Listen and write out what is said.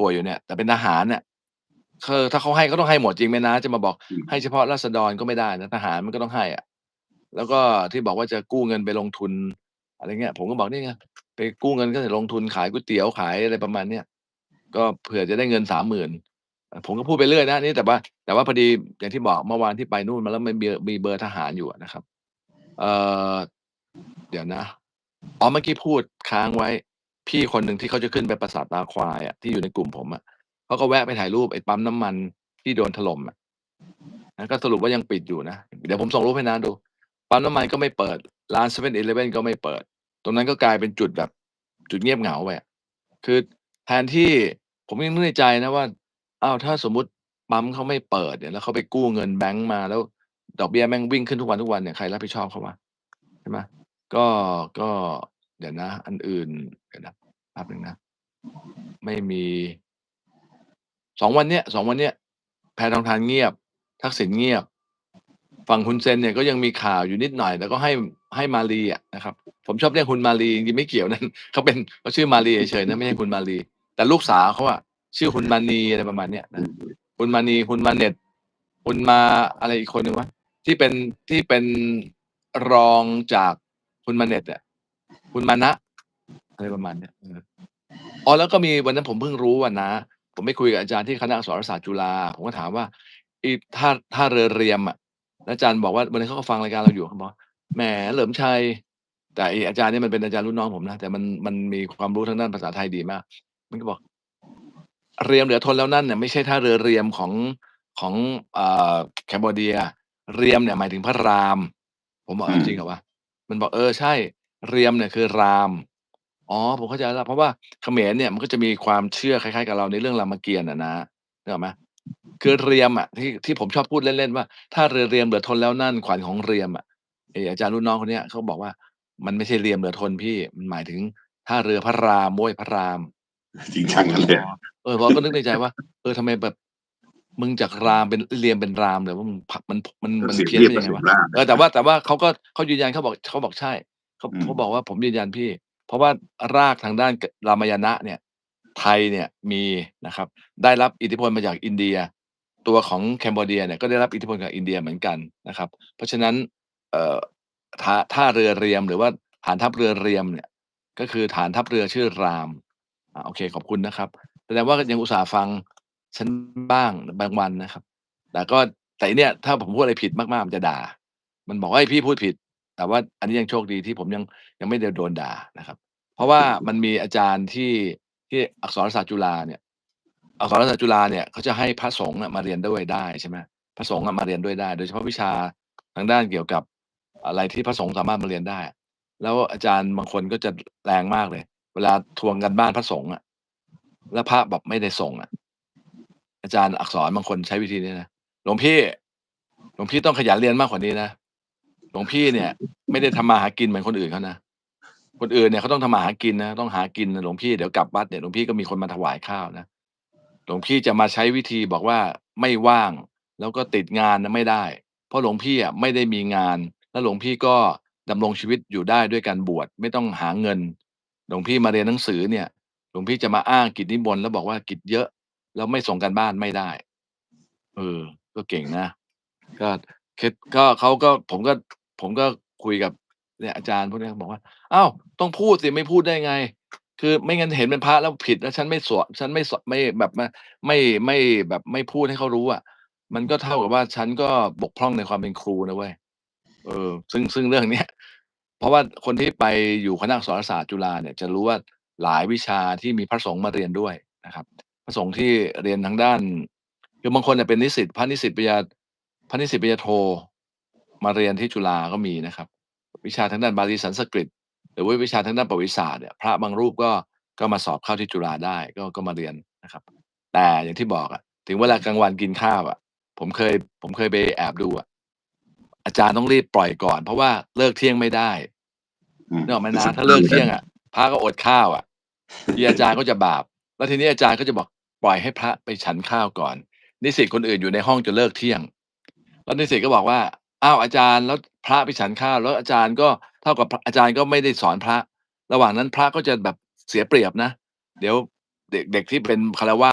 ป่วยอยู่เนี่ย แต่เป็นทหารเนี่ยคือถ้าเขาให้ก็ต้องให้หมดจริงไหมนะ จะมาบอกอืมให้เฉพาะราษฎรก็ไม่ได้นะทหารมันก็ต้องให้อะแล้วก็ที่บอกว่าจะกู้เงินไปลงทุน อะไรเงี้ย ผมก็บอกนี่ไงไปกู้เงินก็จะลงทุนขายก๋วยเตี๋ยวขายอะไรประมาณเนี้ยก็เผื่อจะได้เงิน30,000เอ่อผมก็พูดไปเรื่อยนะนี่แต่ว่า แต่ว่าพอดีอย่างที่บอกเมื่อวานที่ไปนู่นมาแล้วมันมีมีเบอร์ทหารอยู่อะนะครับ เอ่อเดี๋ยวนะอ๋อเมื่อกี้พูดค้างไว้ พี่คนหนึ่งที่เขาจะขึ้นไปปราสาทตาควายอะที่อยู่ในกลุ่มผมอะเขาก็แวะไปถ่ายรูปไอ้ปั๊มน้ำมันที่โดนถล่มอะนะก็สรุปว่ายังปิดอยู่นะ เดี๋ยวผมส่งรูปให้น้าดู ปั๊มน้ำมันก็ไม่เปิด ร้าน 7-Eleven ก็ไม่เปิด ตรงนั้นก็กลายเป็นจุดแบบ จุดเงียบเหงาไปอะคือแทนที่ผมยังนึกในใจนะว่า อ้าวถ้าสมมุติปั๊มเขาไม่เปิดเนี่ยแล้วเขาไปกู้เงินแบงก์มาแล้ว ดอกเบี้ยแม่งวิ่งขึ้นทุกวันๆเนี่ยใครรับผิดชอบเขาวะ?ใช่ไหม?ก็ก็เดี๋ยวนะ อันอื่นเดี๋ยวนะ แป๊บหนึ่งนะ ไม่มี2วันเนี้ย2วันเนี้ยแพทองธารเงียบ ทักษิณเงียบ ฝั่งฮุนเซนเนี่ยก็ยังมีข่าวอยู่นิดหน่อยแต่ก็ให้ให้มาลีอะนะครับ ผมชอบเรียกฮุนมาลีจริงๆไม่เกี่ยวนะเขาเป็นเขาชื่อมาลีเฉยๆนะไม่ใช่ฮุนมาลี แต่ลูกสาวเขาอะชื่อฮุนมานีอะไรประมาณเนี้ยอืนะมฮุนมานีฮุนมาเน็ตฮุนมาอะไรอีกคนหนึ่งวะที่เป็นที่เป็นรองจากฮุนมาเน็ตอะฮุนมานะ อะไรประมาณเนี้ยเอออ๋อแล้วก็มีวันนั้นผมเพิ่งรู้อะน้าผมไปคุยกับอาจารย์ที่คณะอักษรศาสตร์จุฬาผมก็ถามว่าไอ้ท่าท่าเรือเรียมอะแล้วอาจารย์บอกว่าวันนั้นเขาก็ฟังรายการเราอยู่เขาบอกว่า"แหมเหลิมชัย"แต่ไอ้อาจารย์เนี่ยมันเป็นอาจารย์รุ่นน้องผมนะแต่มันมันมีความรู้ทางด้านภาษาไทยดีมาก มันก็บอก"เรียมเหลือทนแล้วนั่นเนี่ยไม่ใช่ท่าเรือเรียมของของอ่าแคนเบอร์เดีย เรียมเนี่ยหมายถึงพระราม"ผมบอกอื"อ้าวมจริงเหรอวะ?"มันบอก"เออใช่ เรียมเนี่ยคือราม" อ๋อ ผมเข้าใจแล้ว เพราะว่าเขมรเนี่ยมันก็จะมีความเชื่อคล้าย ๆ กับเราในเรื่องรามเกียรติ์อะน้านึกออกไหม?คือเรียมอะ ที่ ที่ผมชอบพูดเล่น ๆ ว่า"ท่าเรือเรียมเหลือทนแล้วนั่น ขวัญของเรียม"อะ ไอ้อาจารย์รุ่นน้องคนเนี้ยเขาบอกว่า"มันไม่ใช่เรียมเหลือทนพี่ มันหมายถึง ท่าเรือพระรามโว้ย พระราม"จริงจังกันเลย อ๋อ เออ เราก็นึกในใจว่า เออ ทำไมแบบ มึงจากรามเป็น เรียมเป็นรามเลยว่ามึงพมัน มัน ก็มันเสียงเพี้ยนเรียบได้กับยังไงเสียวะ?งล่ามเออ แต่ว่า แต่ว่าเขาก็ เขายืนยัน เขาบอก เขาบอก ใช่ เขา อืเขามบอกว่า"ผมยืนยันพี่"เพ ราะว่ารากทางด้านรามายณะเนี่ยไทยเนี่ยมีนะครับได้รับอิทธิพลมาจากอินเดีย ตัวของแคนเบอร์เดียเนี่ยก็ได้รับอิทธิพลจากอินเดียเหมือนกันนะครับ เพราะฉะนั้นท่าท่าเรือเรียมหรือว่าฐานทัพเรือเรียมเนี่ยก็คือฐานทัพเรือชื่อรามอาโอเคขอบคุณนะครับแสดงว่ายังอุตส่าห์ฟังฉันบ้างบางวันนะครับ แต่ก็แต่เนี่ยถ้าผมพูดอะไรผิดมากๆมันจะด่า มันบอกว่าพี่พูดผิด" แต่ว่าอันนี้ยังโชคดีที่ผมยังยังไม่ได้โดนด่านะครับ เพราะว่ามันมีอาจารย์ที่ที่อักษรศาสตร์จุฬาเนี่ยอักษรศาสตร์จุฬาเนี่ยเขาจะให้พระสงฆ์มาเรียนด้วยได้ใช่ไหมพระสงฆ์มาเรียนด้วยได้ โดยเฉพาะวิชาทางด้านเกี่ยวกับอะไรที่พระสงฆ์สามารถมาเรียนได้ แล้วอาจารย์บางคนก็จะแรงมากเลย เวลาทวงการบ้านพระสงฆ์อะแล้วพระแบบไม่ได้ส่งอะอาจารย์อักษรบางคนใช้วิธีนี้นะ"หลวงพี่หลวงพี่ต้องขยันเรียนมากกว่านี้นะ หลวงพี่เนี่ย ไม่ได้ทำมาหากินเหมือนคนอื่นเขานะคนอื่นเนี่ยเขาต้องทำมาหากินนะต้องหากินนะหลวงพี่เดี๋ยวกลับวัดเนี่ยหลวงพี่ก็มีคนมาถวายข้าวนะหลวงพี่จะมาใช้วิธีบอกว่าไม่ว่าง แล้วก็ติดงานนะไม่ได้ เพราะหลวงพี่อะไม่ได้มีงาน แล้วหลวงพี่ก็ดำรงชีวิตอยู่ได้ด้วยการบวชไม่ต้องหาเงิน หลวงพี่มาเรียนหนังสือเนี่ย หลวงพี่จะมาอ้างกิจนิมนต์แล้วบอกว่ากิจเยอะ แล้วไม่ส่งการบ้านไม่ได้"เออ ก็เก่งนะ ก็คิดก็เขาก็ผมก็ ผมก็คุยกับเนี่ยอาจารย์พวกนี้บอกว่า"อ้าวต้องพูดสิไม่พูดได้ไง คือไม่งั้นเห็นเป็นพระแล้วผิดแล้วฉันไม่สวดฉันไม่สไม่แบบมาไม่ไม่แบบไม่พูดให้เขารู้อะมันก็เท่ากับว่าฉันก็บกพร่องในความเป็นครูนะเว้ย"เออ ซึ่งซึ่งเรื่องเนี้ยเพราะว่าคนที่ไปอยู่คณะสอักษรศาสตร์จุฬาเนี่ย จะรู้ว่าหลายวิชาที่มีพระสงฆ์มาเรียนด้วยนะครับ พระสงฆ์ที่เรียนทางด้านคือบางคนเนี่ยเป็นนิสิตพระนิสิตปริญญาพระนิสิตปริญญาโท มาเรียนที่จุฬาก็มีนะครับ วิชาทางด้านบาลีสันสกฤต หรือว่าวิชาทางด้านประวัติศาสตร์เนี่ยพระบางรูปก็ก็มาสอบเข้าที่จุฬาได้ก็ก็มาเรียนนะครับ แต่อย่างที่บอกอะถึงเวลากลางวันกินข้าวอะผมเคยผมเคยไปแอบดูอะอาจารย์ต้องรีบปล่อยก่อน เพราะว่าเลิกเที่ยงไม่ได้อืมนึกออกไหมรู้น้าสึกถ้าเลิกเหมือนเที่กัยนงอะพระก็อดข้าวอะทีนี้อาจารย์ก็จะบาป แล้วทีนี้อาจารย์ก็จะบอกปล่อยให้พระไปฉันข้าวก่อน นิสิตคนอื่นอยู่ในห้องจนเลิกเที่ยง แล้วนิสิตก็บอกว่า" อ้าวอาจารย์แล้วพระไปฉันข้าวแล้วอาจารย์ก็เท่ากับอาจารย์ก็ไม่ได้สอนพระ ระหว่างนั้นพระก็จะแบบเสียเปรียบนะ เดี๋ยวเด็กๆที่เป็นคารวา